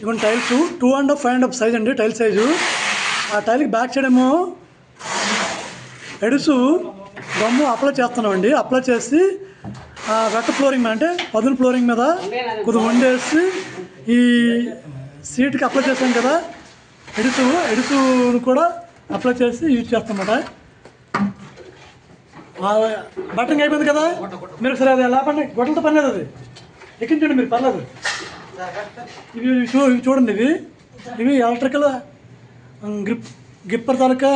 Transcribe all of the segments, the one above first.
ఇవన్నీ tiles. Two and half five and half size అండి tile size ఆ టైల్కి బ్యాక్ సైడ్ ఏమో ఎడుసు గమ్ము అప్లై చేస్తున్నామండి అప్లై చేసి రెట్ట వెట్ ఫ్లోరింగ్ మీద అంటే పదును ఫ్లోరింగ్ మీద కొద్దిగా వండేసి ఈ సీట్కి అప్లై చేసాం కదా. ఎడుసు ఎడుసును కూడా అప్లై చేసి యూజ్ చేస్తామన్నమాట బటన్ అయిపోయింది కదా? మీరు సరే అది ఎలా పని గొడవలతో పని లేదు అది. ఎక్కించండి మీరు పర్లేదు. ఇవి చూ ఇవి చూడండి ఇవి. ఇవి ఎలక్ట్రికల్ గ్రిప్ గిప్పర్ తాలూకా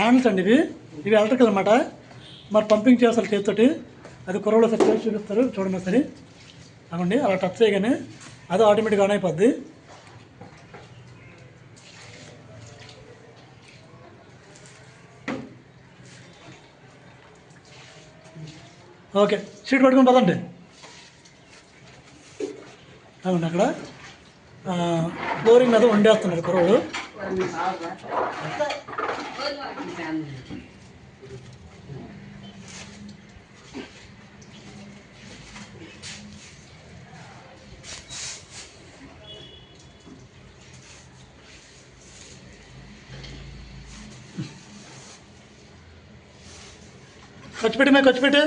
హ్యాండ్స్ అండి ఇవి. ఇవి ఎలక్ట్రికల్ అనమాట మరి పంపింగ్ చేస్తారు చేతితోటి అది కుర్రలో సరి చూపిస్తారు. చూడండి సరే అవ్వండి అలా టచ్ చేయగానే అది ఆటోమేటిక్గా ఆన్ అయిపోద్ది. ఓకే సీట్ పట్టుకుని పదండి. అవును అక్కడ ఆ, మీద వండేస్తున్నారు కురవుడు ఖర్చు పెట్టి మేము ఖర్చు పెట్టే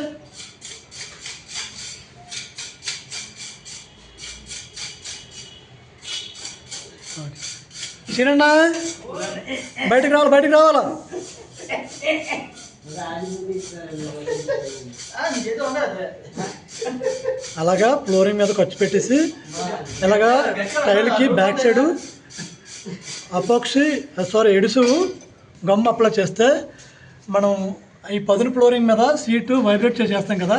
సీనన్నా బయటికి రావాలి బయటికి రావాలా? అలాగా ఫ్లోరింగ్ మీద ఖర్చు పెట్టేసి ఇలాగా టైల్కి బ్యాక్ సైడ్ అపోక్షి సారీ ఎడుసు గమ్ అప్లై చేస్తే మనం ఈ పదును ఫ్లోరింగ్ మీద సీటు వైబ్రేట్ చేసేస్తాం కదా.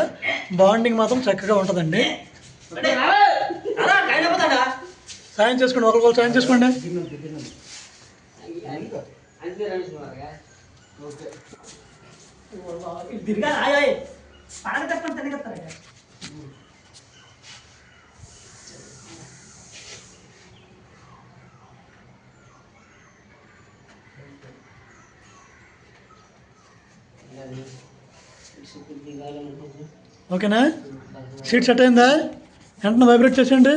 బాండింగ్ మాత్రం చక్కగా ఉంటుందండి. సాయం చేసుకోండి ఒకరికొకరు సాయం చేసుకోండి. ఓకేనా? సీట్ సెట్ అయిందా? వెంటనే వైబ్రేట్ చేసేయండి.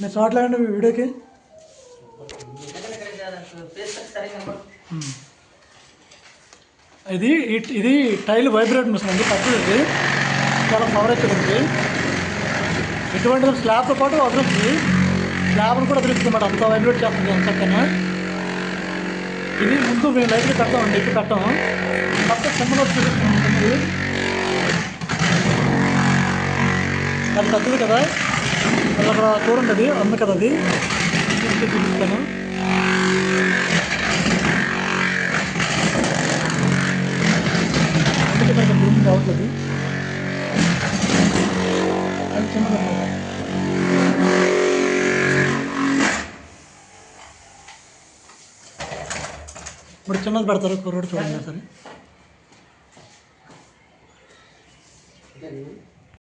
మీరు చూడలేండి వీడియోకి. ఉమ్. ఇది ఇది టైల్ వైబ్రేట్ మిషన్ అండి పెద్దది చాలా కవరేజ్ ఉంది. ఇటువంటి స్లాబ్తో పాటు వదులుతుంది స్లాబ్ను కూడా వదులుతుంది అన్నమాట. అంత వైబ్రేట్ చేస్తుంది అంత చక్కగా. ఇది ముందు మేము లైట్గా కడతామండి ఇప్పుడు కట్టాము. మొత్తం చిన్నగా చూపిస్తుంది అది పెద్దది కదా? అది అక్కడ చూడండి అది అమ్మ కదా అది. చూపిస్తాను అందుకే కొంచెం రూమ్ కావట్లేదు అది చిన్నది ఇప్పుడు చిన్నది పెడతారు కుర్రోడు చూడండి సరే